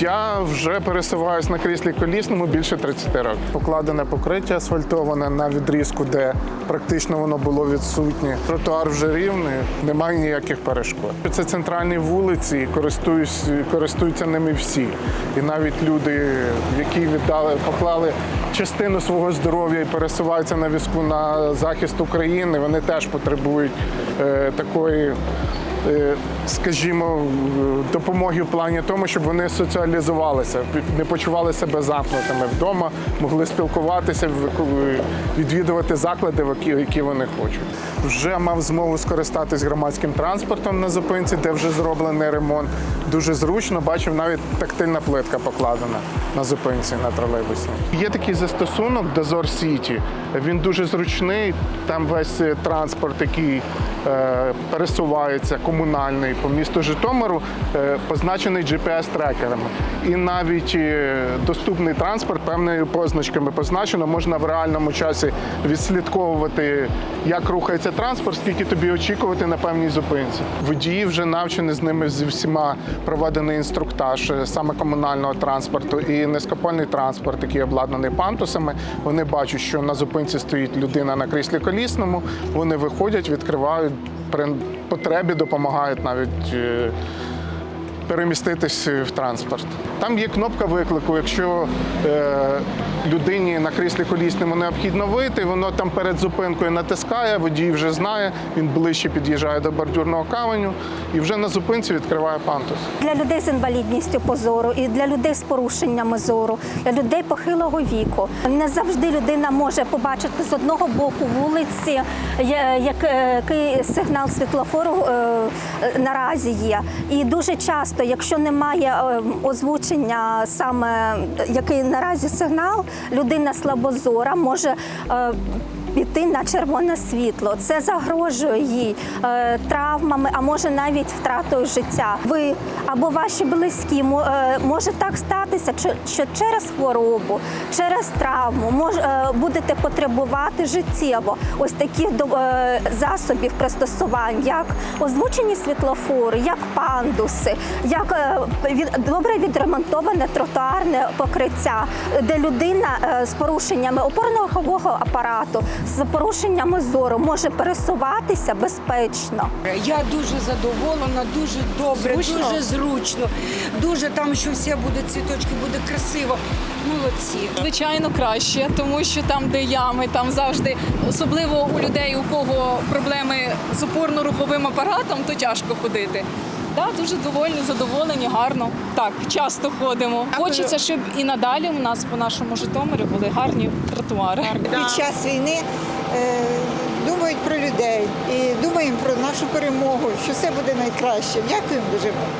Я вже пересуваюсь на кріслі колісному більше 30 років. Покладене покриття асфальтоване на відрізку, де практично воно було відсутнє. Тротуар вже рівний, немає ніяких перешкод. Це центральні вулиці, користуються ними всі. І навіть люди, які віддали, поклали частину свого здоров'я і пересуваються на візку на захист України, вони теж потребують е, такої скажімо, е, допомоги в плані тому, щоб вони соціалізувалися, не почували себе замкнутими вдома, могли спілкуватися, відвідувати заклади, які вони хочуть. Вже мав змогу скористатись громадським транспортом на зупинці, де вже зроблений ремонт. Дуже зручно, бачив, навіть тактильна плитка покладена на зупинці на тролейбусі. Є такий застосунок Дозор Сіті. Він дуже зручний. Там весь е, транспорт, який е, пересувається, комунальний по місту Житомиру, е, позначений GPS-трекерами. І навіть е, доступний транспорт певними позначками позначено. Можна в реальному часі відслідковувати, як рухається транспорт, скільки тобі очікувати на певній зупинці. Водії вже навчені з ними зі всіма проведений інструктаж е, саме комунального транспорту і низькопольний транспорт, який обладнаний пантусами. Вони бачать, що на зупинці стоїть людина на кріслі колісному. Вони виходять, відкривають при потребі, допомагають навіть. Переміститись в транспорт. Там є кнопка виклику. Якщо е, людині на кріслі колісному необхідно вийти, воно там перед зупинкою натискає, водій вже знає, він ближче під'їжджає до бордюрного каменю і вже на зупинці відкриває пантус. Для людей з інвалідністю по зору і для людей з порушеннями зору, для людей похилого віку. Не завжди людина може побачити з одного боку вулиці, е, який сигнал світлофору е, наразі є. І дуже часто, якщо немає е, озвучення саме який наразі сигнал, людина слабозора може. Піти на червоне світло, це загрожує їй е, травмами, а може навіть втратою життя. Ви або ваші близькі е, може так статися, що, що через хворобу, через травму е, будете потребувати життєво ось таких до- засобів пристосувань, як озвучені світлофори, як пандуси, як від, добре відремонтоване тротуарне покриття, де людина з порушеннями опорно-рухового апарату, з порушеннями зору може пересуватися безпечно. Я дуже задоволена, дуже добре, Зручно? дуже зручно. Дуже там, що все буде цвіточки, буде красиво. Молодці. Звичайно, краще, тому що там, де ями, там завжди, особливо у людей, у кого проблеми з опорно-руховим апаратом, то тяжко ходити. Так, дуже довольні, задоволені, гарно. Так, часто ходимо. Хочеться, щоб і надалі у нас по нашому Житомирі були гарні тротуари. під час війни е, думають про людей і думаємо про нашу перемогу, що все буде найкраще. Дякуємо дуже вам.